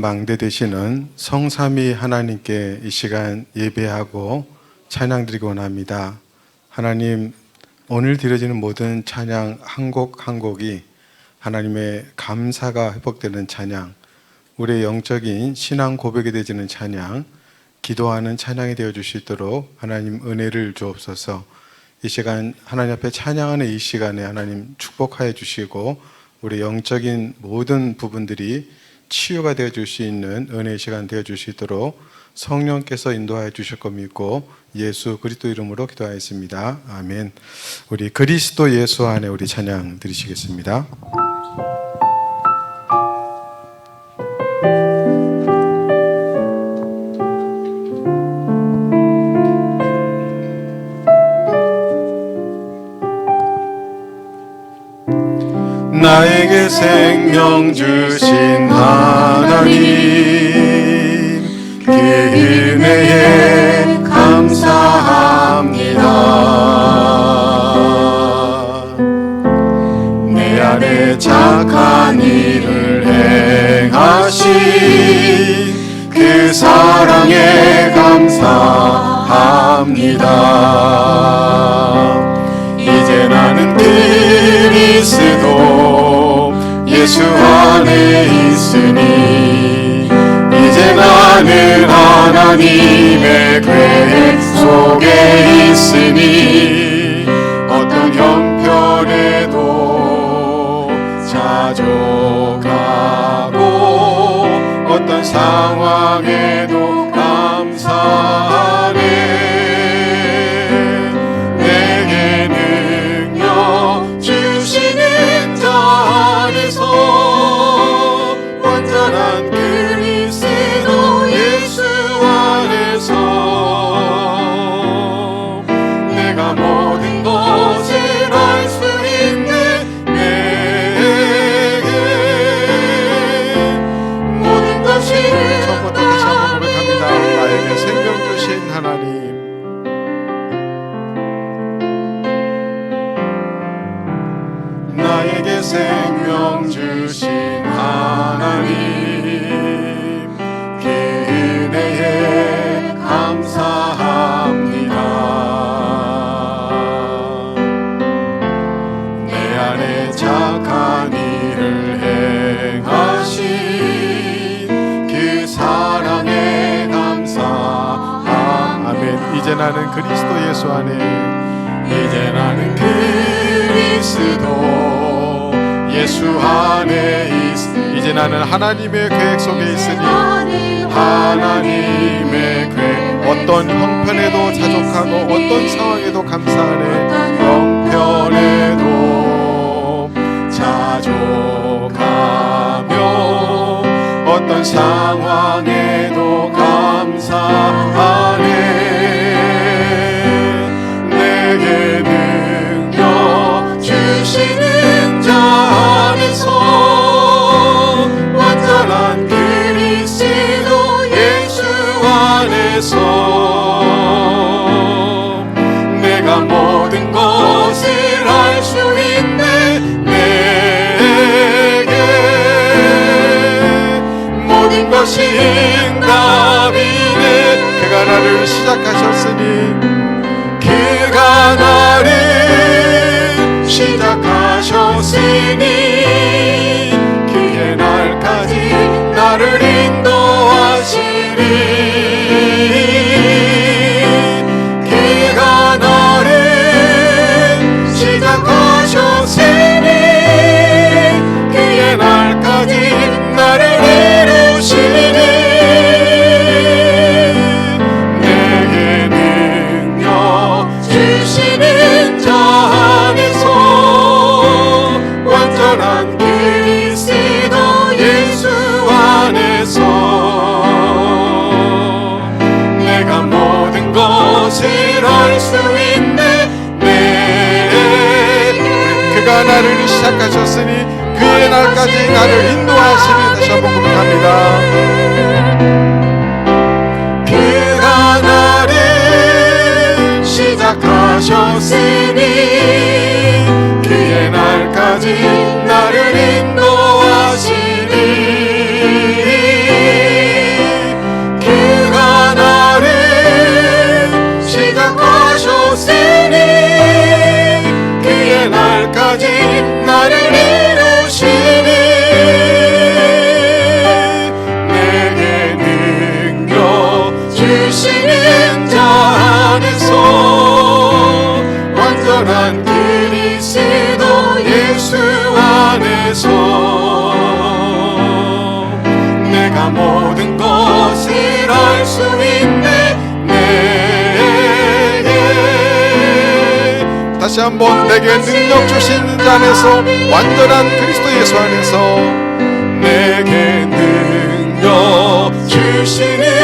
망대 되시는 성삼위 하나님께 이 시간 예배하고 찬양드리고 원합니다. 하나님 오늘 드려지는 모든 찬양 한 곡 한 곡이 하나님의 감사가 회복되는 찬양, 우리의 영적인 신앙 고백이 되지는 찬양, 기도하는 찬양이 되어 주시도록 하나님 은혜를 주옵소서. 이 시간 하나님 앞에 찬양하는 이 시간에 하나님 축복하여 주시고 우리 영적인 모든 부분들이 치유가 되어 줄 수 있는 은혜의 시간 되어 주시도록 성령께서 인도하여 주실 것 믿고 예수 그리스도 이름으로 기도하였습니다. 아멘. 우리 그리스도 예수 안에 우리 찬양 드리시겠습니다. 나에게 생명 주신 하나님 그 은혜에 감사합니다. 내 안에 착한 일을 행하신 그 사랑에 감사합니다 하나님의 계획 속에 있으니 어떤 형편에도 자족하고 어떤 상황에도 감사하네. 내게 능력 주시는 자 안에서 그리스도 예수 안에. 이제 나는 그리스도 예수 안에 있 이제 나는 하나님의 계획 속에 있으니. 하나님의 계획. 어떤 형편에도 자족하고 어떤 상황에도 감사하네. 형편에도 자족하며 어떤 상황에도 감사하네 안에서 내가 모든 것을 알 수 있네 내게. 모든 것이 응답이네. 그가 나를 시작하셨으니 그가 나를 시작하셨으니 시작하셨으니 그의 날까지 나를 인도하시니 다시 한번 고백합니다. 그가 나를 시작하셨으니 영원한 그리스도 예수 안에서 내가 모든 것을 알 수 있네. 내게. 다시 한번 내게 능력 주신 자에서 완전한 그리스도 예수 안에서 내게 능력 주시는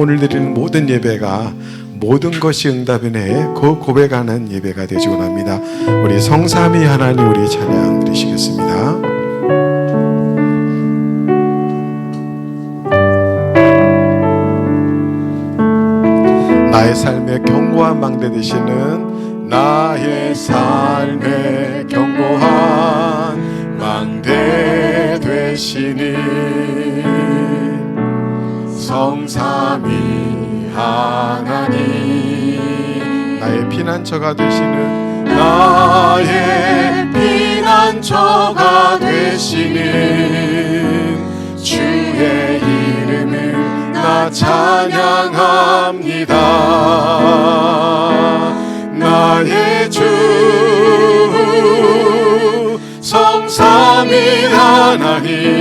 오늘 드리는 모든 예배가 모든 것이 응답이네 그 고백하는 예배가 되시고 합니다. 우리 성삼위 하나님 우리 찬양 드리시겠습니다. 나의 삶의 견고한 망대 되시는 나의 삶의 견고한 망대 되시니 성삼위 하나님. 나의 피난처가 되시는 나의 피난처가 되시는 주의 이름을 나 찬양합니다. 나의 주 성삼위 하나님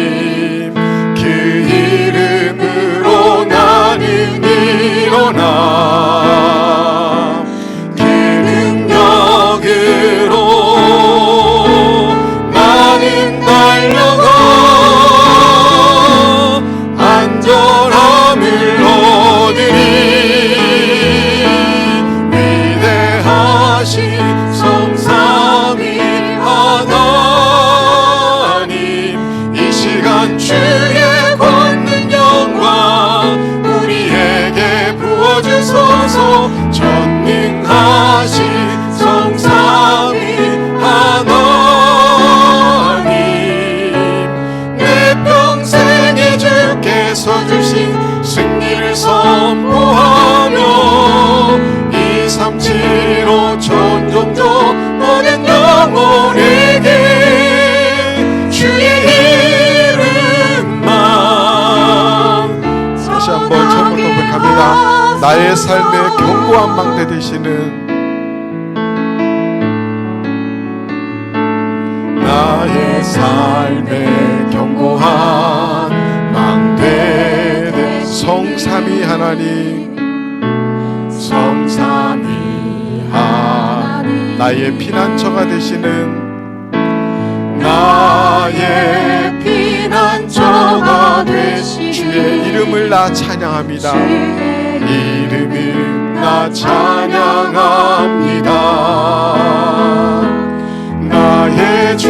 나의 삶의 견고한 망대 되시는 나의 삶의 견고한 망대 되 성삼위 하나님 성삼위 하나님 나의 피난처가 되시는 나의 피난처가 되시 주의 이름을 나 찬양합니다. 이름을 나 찬양합니다. 나의 주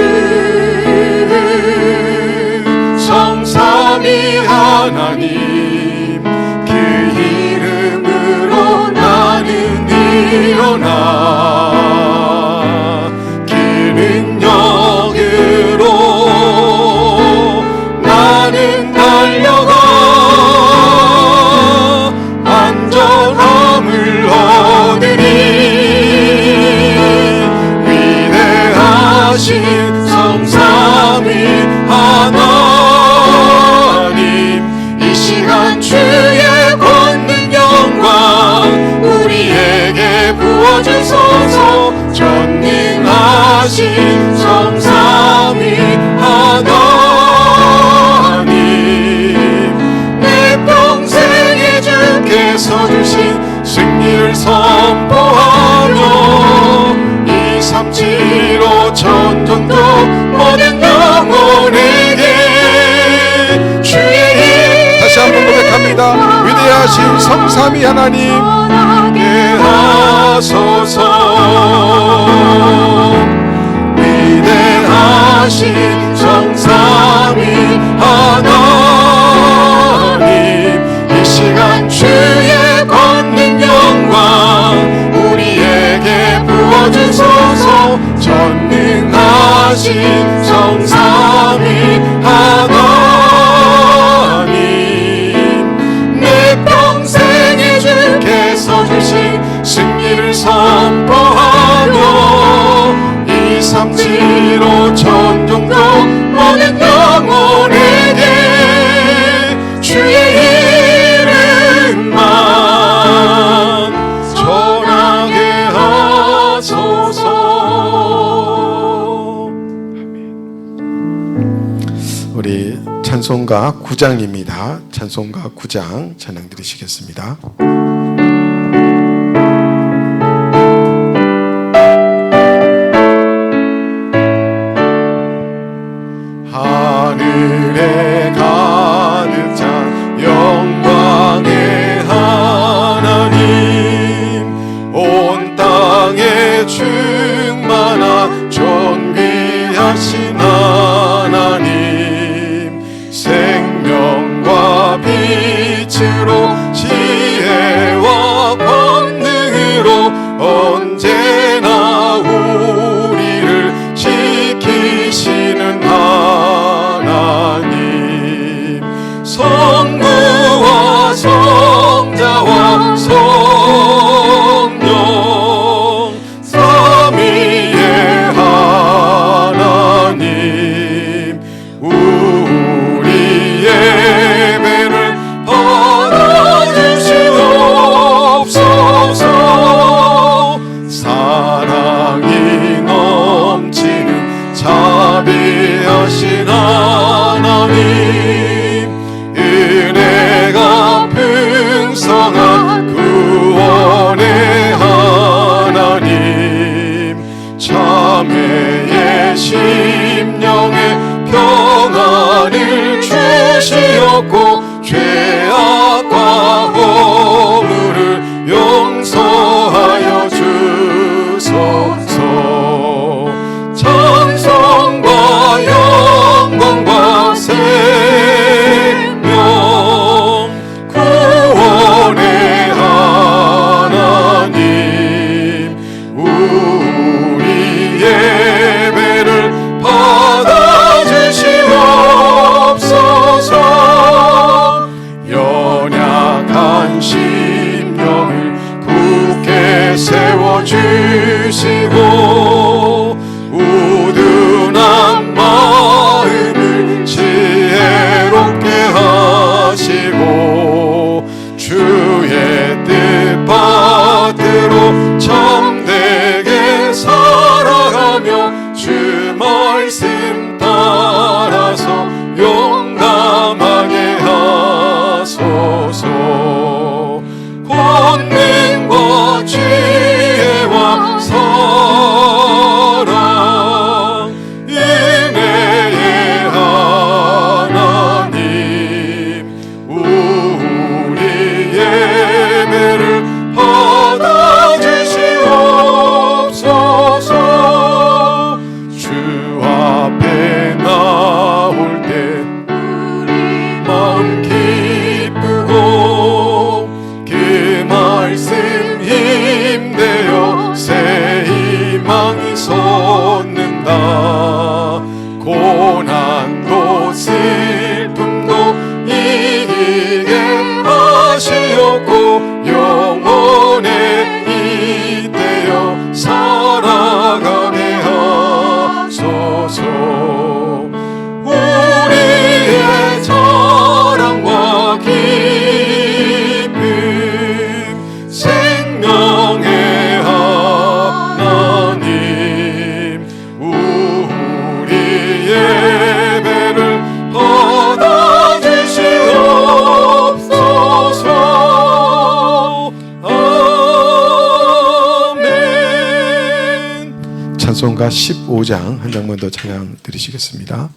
성삼위 하나님 그 이름으로 나는 일어나 위대하신 성삼위 하나님 이 시간 주의 권능 영광 우리에게 부어주소서. 전능하신 성삼위 하나님 내 평생에 주께서 주신 승리를 선포하 위대하신 성삼위 하나님 하게 하소서. 위대하신 성삼위 하나님 이 시간 주의 권능 영광 우리에게 부어주소서. 전능하신 성삼위 찬송가 9장입니다. 찬송가 9장 찬양 드리시겠습니다. rushing 전가 15장 한 장만 더 찬양 드리시겠습니다.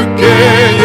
again.